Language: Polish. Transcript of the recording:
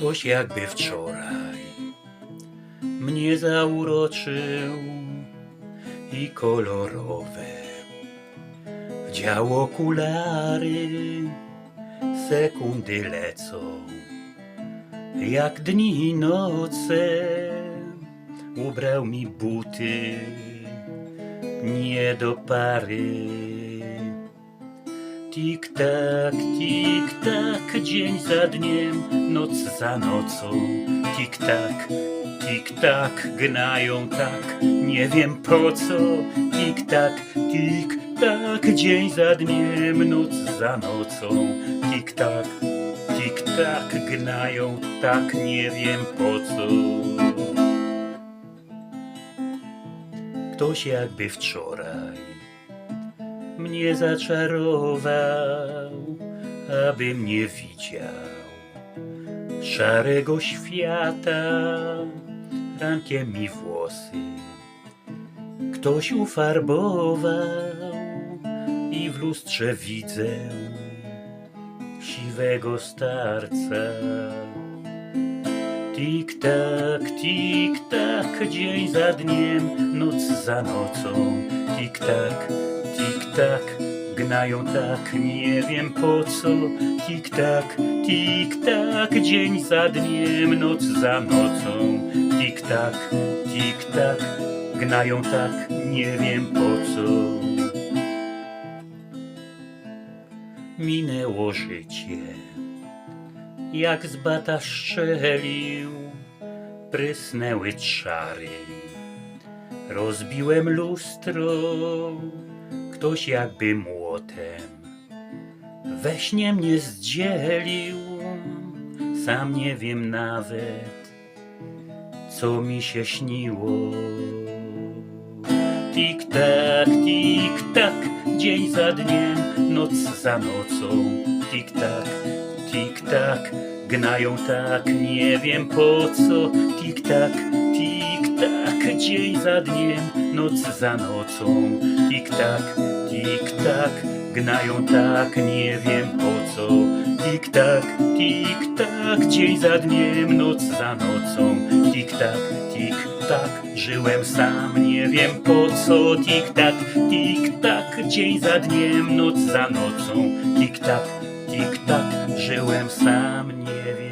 Ktoś jakby wczoraj mnie zauroczył i kolorowe wdział okulary, sekundy lecą jak dni i noce. Ubrał mi buty nie do pary. Tik-tak, tik-tak, dzień za dniem, noc za nocą. Tik-tak, tik-tak, gnają tak, nie wiem po co. Tik-tak, tik-tak, dzień za dniem, noc za nocą. Tik-tak, tik-tak, gnają tak, nie wiem po co. Ktoś jakby wczoraj mnie zaczarował, abym nie widział szarego świata. Rankiem mi włosy ktoś ufarbował i w lustrze widzę siwego starca. Tik-tak, tik-tak, dzień za dniem, noc za nocą. Tik-tak, tik-tak, gnają tak, nie wiem po co. Tik-tak, tik-tak, dzień za dniem, noc za nocą. Tik-tak, tik-tak, gnają tak, nie wiem po co. Minęło życie jak z bata szczelił, prysnęły czary. Rozbiłem lustro, ktoś jakby młotem we śnie mnie zdzielił. Sam nie wiem nawet, co mi się śniło. Tik-tak, tik-tak, dzień za dniem, noc za nocą. Tik-tak, tik-tak, gnają tak, nie wiem po co. Tik-tak, tik-tak, dzień za dniem, noc za nocą. Tik-tak, tik-tak, gnają tak, nie wiem po co. Tik-tak, tik-tak, dzień za dniem, noc za nocą. Tik-tak, tik-tak, żyłem sam, nie wiem po co. Tik-tak, tik-tak, dzień za dniem, noc za nocą. Tik-tak, tik-tak, żyłem sam, nie wiem